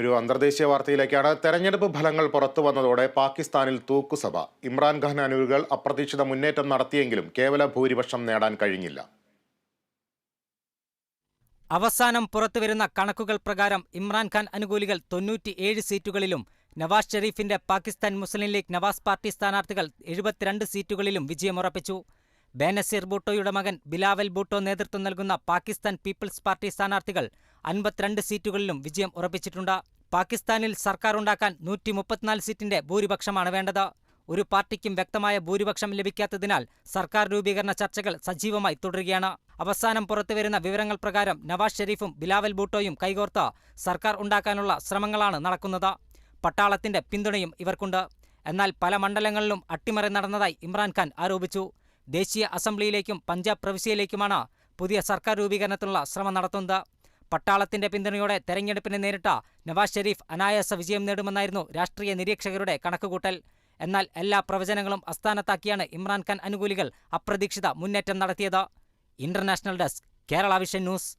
ഒരു അന്തർദേശീയ വാർത്തയിലേക്കാണ് തെരഞ്ഞെടുപ്പ് ഫലങ്ങൾ പുറത്തു വന്നതോടെ പാകിസ്ഥാനിൽ തൂക്കുസഭ. ഇമ്രാൻഖാൻ അനുകൂലികൾ അപ്രതീക്ഷിത മുന്നേറ്റം നടത്തിയെങ്കിലും കേവല ഭൂരിപക്ഷം നേടാൻ കഴിഞ്ഞില്ല. അവസാനം പുറത്തുവരുന്ന കണക്കുകൾ പ്രകാരം ഇമ്രാൻഖാൻ അനുകൂലികൾ തൊണ്ണൂറ്റിയേഴ് സീറ്റുകളിലും Nawaz ഷെരീഫിന്റെ Pakistan Muslim League Nawaz party സ്ഥാനാർത്ഥികൾ എഴുപത്തിരണ്ട് സീറ്റുകളിലും വിജയമുറപ്പിച്ചു. ബേനസീർ ബൂട്ടോയുടെ മകൻ ബിലാവൽ ബൂട്ടോ നേതൃത്വം നൽകുന്ന പാകിസ്ഥാൻ പീപ്പിൾസ് പാർട്ടി സ്ഥാനാർത്ഥികൾ അൻപത്തിരണ്ട് സീറ്റുകളിലും വിജയം ഉറപ്പിച്ചിട്ടുണ്ട്. പാകിസ്ഥാനിൽ സർക്കാർ ഉണ്ടാക്കാൻ നൂറ്റി മുപ്പത്തിനാല് സീറ്റിന്റെ ഭൂരിപക്ഷമാണ് വേണ്ടത്. ഒരു പാർട്ടിക്കും വ്യക്തമായ ഭൂരിപക്ഷം ലഭിക്കാത്തതിനാൽ സർക്കാർ രൂപീകരണ ചർച്ചകൾ സജീവമായി തുടരുകയാണ്. അവസാനം പുറത്തുവരുന്ന വിവരങ്ങൾ പ്രകാരം നവാസ് ഷെരീഫും ബിലാവൽ ബൂട്ടോയും കൈകോർത്ത് സർക്കാർ ഉണ്ടാക്കാനുള്ള ശ്രമങ്ങളാണ് നടക്കുന്നത്. പട്ടാളത്തിന്റെ പിന്തുണയും ഇവർക്കുണ്ട്. എന്നാൽ പല മണ്ഡലങ്ങളിലും അട്ടിമറി നടന്നതായി ഇമ്രാൻഖാൻ ആരോപിച്ചു. ദേശീയ അസംബ്ലിയിലേക്കും പഞ്ചാബ് പ്രവിശ്യയിലേക്കുമാണ് പുതിയ സർക്കാർ രൂപീകരണത്തിനുള്ള ശ്രമം നടത്തുന്നത്. പട്ടാളത്തിന്റെ പിന്തുണയോടെ തെരഞ്ഞെടുപ്പിനെ നേരിട്ട നവാസ് ഷെരീഫ് അനായാസ വിജയം നേടുമെന്നായിരുന്നു രാഷ്ട്രീയ നിരീക്ഷകരുടെ കണക്കുകൂട്ടൽ. എന്നാൽ എല്ലാ പ്രവചനങ്ങളും അസ്ഥാനത്താക്കിയാണ് ഇമ്രാൻഖാൻ അനുകൂലികൾ അപ്രതീക്ഷിത മുന്നേറ്റം നടത്തിയത്. International desk Kerala Vision News.